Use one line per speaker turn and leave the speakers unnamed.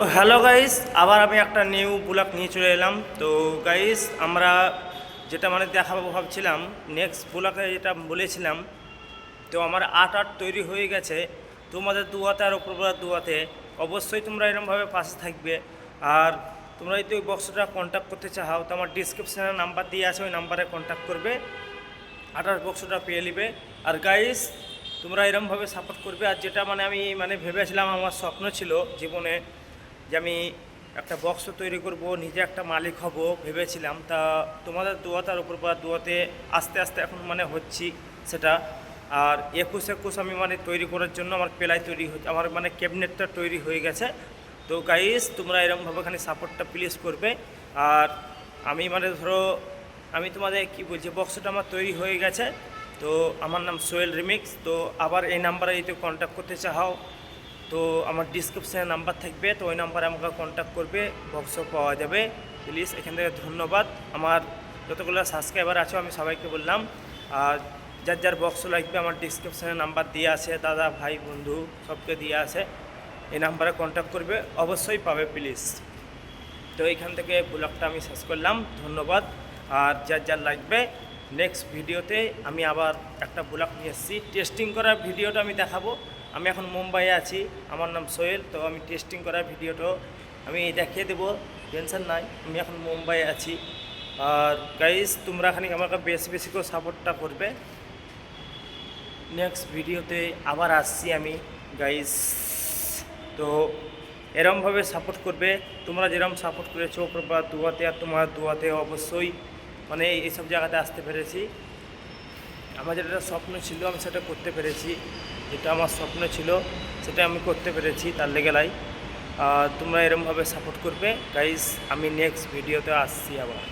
Hello guys আবার আমি একটা নিউ ব্লগ নিয়ে চলে এলাম। তো গাইস আমরা যেটা মানে দেখাবো ভাবছিলাম নেক্সট ব্লগে যেটা বলেছিলাম, তো আমার আট আট তৈরি হয়ে গেছে। তোমাদের দুয়াতে আর ওপরবেলার দুয়াতে অবশ্যই তোমরা এরকমভাবে পাশে থাকবে। আর তোমরা যদি ওই বক্সটা কন্ট্যাক্ট করতে চাও, তো আমার ডিসক্রিপশানে নাম্বার দিয়ে আছে, ওই নাম্বারে কন্ট্যাক্ট করবে। আঠাশ বক্সটা পেয়ে নেবে। আর গাইস তোমরা এরমভাবে সাপোর্ট করবে। আর যেটা মানে আমি মানে ভেবেছিলাম, আমার স্বপ্ন ছিল জীবনে যে আমি একটা বক্স তৈরি করব, নিজে একটা মালিক হব, ভেবেছিলাম। তা তোমাদের দুয়াতার উপর বা দুয়াতে আস্তে আস্তে এখন মানে হচ্ছি সেটা। আর একুশ একুশ আমি মানে তৈরি করার জন্য আমার পেলাই তৈরি হচ্ছে, আমার মানে ক্যাবিনেটটা তৈরি হয়ে গেছে। তো গাইস তোমরা এরকমভাবে খানি সাপোর্টটা প্লিজ করবে। আর আমি মানে ধরো, আমি তোমাদের কি বলছি বক্সটা আমার তৈরি হয়ে গেছে। তো আমার নাম সোহেল রিমিক্স। তো আবার এই নাম্বারে যদি কন্ট্যাক্ট করতে চাও তো আমার ডিসক্রিপশানে নাম্বার থাকবে, তো ওই নাম্বারে আমাকে কন্ট্যাক্ট করবে বক্সও পাওয়া যাবে। প্লিজ এখান থেকে ধন্যবাদ। আমার যতগুলো সাবস্ক্রাইবার আছে, আমি সবাইকে বললাম, আর যার যার বক্স লাগবে, আমার ডিসক্রিপশানে নাম্বার দিয়ে আছে, দাদা, ভাই, বন্ধু, সবকে দিয়ে আছে, এই নাম্বারে কন্ট্যাক্ট করবে, অবশ্যই পাবে প্লিজ তো এইখান থেকে ব্লগটা আমি শেষ করলাম, ধন্যবাদ। আর যার যার লাগবে নেক্সট ভিডিওতে আমি আবার একটা ব্লগ নিয়ে এসেছি। টেস্টিং করার ভিডিওটা আমি দেখাবো। আমি এখন মুম্বাইয়ে আছি। আমার নাম সোহেল, তো আমি টেস্টিং করার ভিডিওটাও আমি দেখিয়ে দেবো। টেনশন নাই, আমি এখন মুম্বাইয়ে আছি। আর গাইস তোমরা খানিক আমাকে বেশি বেশি করে সাপোর্টটা করবে। নেক্সট ভিডিওতে আবার আসছি আমি গাইস তো এরমভাবে সাপোর্ট করবে। তোমরা যেরকম সাপোর্ট করেছ বা দুয়াতে আর তোমার দুয়াতে অবশ্যই মানে এইসব জায়গাতে আসতে পেরেছি। আমার যেটা স্বপ্ন ছিল, আমি সেটা করতে পেরেছি। যেটা আমার স্বপ্ন ছিল, সেটা আমি করতে পেরেছি তার লেগে লাই। তোমরা এরমভাবে সাপোর্ট করবে। গাইজ আমি নেক্সট ভিডিওতে আসছি আবার।